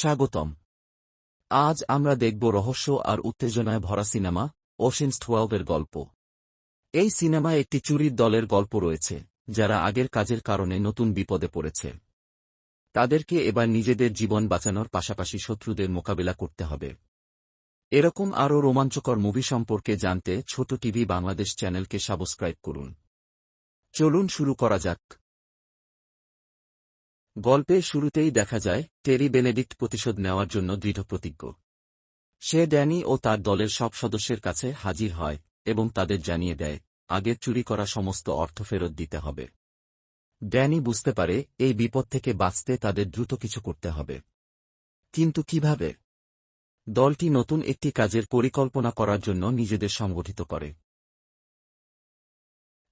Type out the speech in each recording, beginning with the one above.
স্বাগতম। আজ আমরা দেখব রহস্য আর উত্তেজনায় ভরা সিনেমা ওশেন্স টুয়েলভের গল্প। এই সিনেমায় একটি চুরির দলের গল্প রয়েছে, যারা আগের কাজের কারণে নতুন বিপদে পড়েছে। তাদেরকে এবার নিজেদের জীবন বাঁচানোর পাশাপাশি শত্রুদের মোকাবিলা করতে হবে। এরকম আরও রোমাঞ্চকর মুভি সম্পর্কে জানতে ছোট টিভি বাংলাদেশ চ্যানেলকে সাবস্ক্রাইব করুন। চলুন শুরু করা যাক। গল্পের শুরুতেই দেখা যায়, টেরি বেনেডিক্ট প্রতিশোধ নেওয়ার জন্য দৃঢ়প্রতিজ্ঞ। সে ড্যানি ও তার দলের সব সদস্যের কাছে হাজির হয় এবং তাদের জানিয়ে দেয় আগের চুরি করা সমস্ত অর্থ ফেরত দিতে হবে। ড্যানি বুঝতে পারে, এই বিপদ থেকে বাঁচতে তাদের দ্রুত কিছু করতে হবে। কিন্তু কীভাবে? দলটি নতুন একটি কাজের পরিকল্পনা করার জন্য নিজেদের সংগঠিত করে।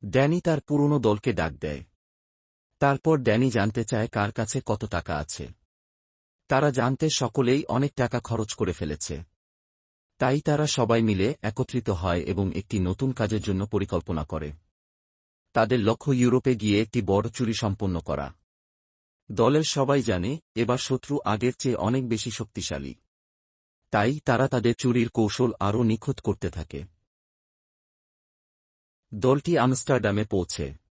ড্যানি তার পুরনো দলকে ডাক দেয়। তারপর ড্যানি জানতে চায় কার কাছে কত টাকা আছে। তারা জানতে সকলেই অনেক টাকা খরচ করে ফেলেছে। তাই তারা সবাই মিলে একত্রিত হয় এবং একটি নতুন কাজের জন্য পরিকল্পনা করে। তাদের লক্ষ্য ইউরোপে গিয়ে একটি বড় চুরি সম্পন্ন করা। দলের সবাই জানে, এবার শত্রু আগের চেয়ে অনেক বেশি শক্তিশালী। তাই তারা তাদের চুরির কৌশল আরও নিখুঁত করতে থাকে। দলটি আমস্টারডামে পৌঁছে।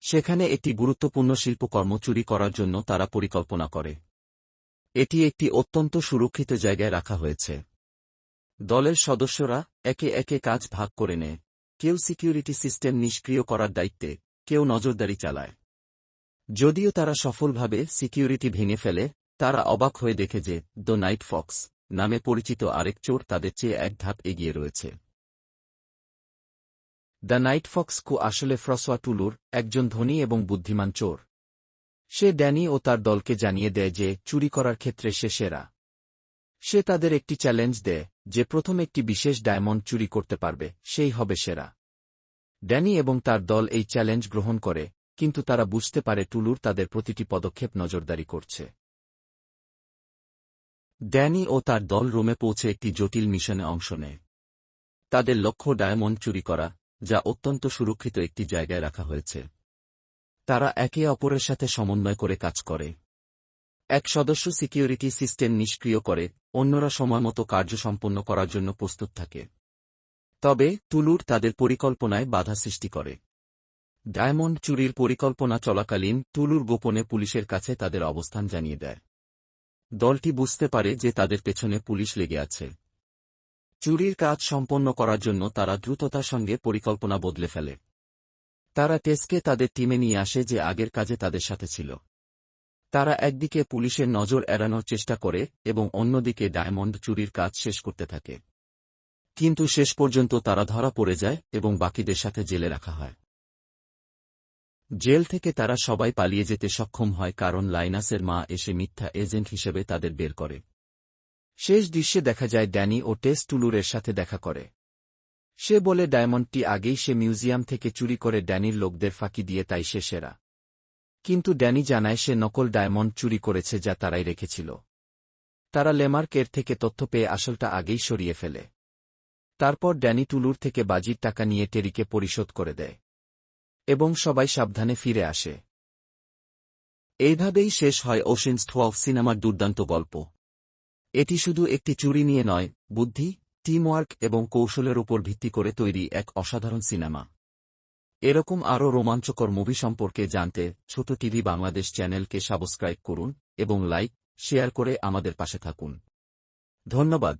সেখানে একটি গুরুত্বপূর্ণ শিল্পকর্ম চুরি করার জন্য তারা পরিকল্পনা করে। এটি একটি অত্যন্ত সুরক্ষিত জায়গায় রাখা হয়েছে। দলের সদস্যরা একে একে কাজ ভাগ করে নেয়। কেউ সিকিউরিটি সিস্টেম নিষ্ক্রিয় করার দায়িত্বে, কেউ নজরদারি চালায়। যদিও তারা সফলভাবে সিকিউরিটি ভেঙে ফেলে, তারা অবাক হয়ে দেখে যে দ্য নাইট ফক্স নামে পরিচিত আরেক চোর তাদের চেয়ে এক ধাপ এগিয়ে রয়েছে। দ্য নাইট ফক্স কু আসলে ফ্রসোয়া টুলুর একজন ধনী এবং বুদ্ধিমান চোর। সে ড্যানি ও তার দলকে জানিয়ে দেয় যে চুরি করার ক্ষেত্রে সে সেরা। সে তাদের একটি চ্যালেঞ্জ দেয় যে প্রথম একটি বিশেষ ডায়মন্ড চুরি করতে পারবে, সেই হবে সেরা। ড্যানি এবং তার দল এই চ্যালেঞ্জ গ্রহণ করে, কিন্তু তারা বুঝতে পারে টুলুর তাদের প্রতিটি পদক্ষেপ নজরদারি করছে। ড্যানি ও তার দল রোমে পৌঁছে একটি জটিল মিশনে অংশ নেয়। তাদের লক্ষ্য ডায়মন্ড চুরি করা যা অত্যন্ত সুরক্ষিত একটি জায়গায় রাখা হয়েছে। তারা একে অপরের সাথে সমন্বয় করে কাজ করে। এক সদস্য সিকিউরিটি সিস্টেম নিষ্ক্রিয় করে, অন্যরা সময়মতো কার্য সম্পন্ন করার জন্য প্রস্তুত থাকে। তবে, তুলুর তাদের পরিকল্পনায় বাধা সৃষ্টি করে। ডায়মন্ড চুরির পরিকল্পনা চলাকালীন, তুলুর গোপনে পুলিশের কাছে তাদের অবস্থান জানিয়ে দেয়। দলটি বুঝতে পারে যে তাদের পেছনে পুলিশ লেগে আছে। চুরির কাজ সম্পন্ন করার জন্য তারা দ্রুততার সঙ্গে পরিকল্পনা বদলে ফেলে। তারা টেসকে তাদের টিমে নিয়ে আসে যে আগের কাজে তাদের সাথে ছিল। তারা একদিকে পুলিশের নজর এড়ানোর চেষ্টা করে এবং অন্যদিকে ডায়মন্ড চুরির কাজ শেষ করতে থাকে। কিন্তু শেষ পর্যন্ত তারা ধরা পড়ে যায় এবং বাকিদের সাথে জেলে রাখা হয়। জেল থেকে তারা সবাই পালিয়ে যেতে সক্ষম হয় কারণ লাইনাসের মা এসে মিথ্যা এজেন্ট হিসেবে তাদের বের করে। শেষ দৃশ্যে দেখা যায় ড্যানি ও টেস টুলুরের সাথে দেখা করে। সে বলে ডায়মন্ডটি আগেই সে মিউজিয়াম থেকে চুরি করে ড্যানির লোকদের ফাঁকি দিয়ে তাই সে সেরা। কিন্তু ড্যানি জানায় সে নকল ডায়মন্ড চুরি করেছে যা তারাই রেখেছিল। তারা লেমার্কের থেকে তথ্য পেয়ে আসলটা আগেই সরিয়ে ফেলে। তারপর ড্যানি টুলুর থেকে বাজির টাকা নিয়ে টেরিকে পরিশোধ করে দেয় এবং সবাই সাবধানে ফিরে আসে। এইভাবেই শেষ হয় ওশেন্স টুয়েলভ সিনেমার দুর্দান্ত গল্প। এটি শুধু একটি চুরি নিয়ে নয়, বুদ্ধি টিমওয়ার্ক এবং কৌশলের উপর ভিত্তি করে তৈরি এক অসাধারণ সিনেমা। এরকম আরও রোমাঞ্চকর মুভি সম্পর্কে জানতে ছোট টিভি বাংলাদেশ চ্যানেলকে সাবস্ক্রাইব করুন এবং লাইক, শেয়ার করে আমাদের পাশে থাকুন। ধন্যবাদ।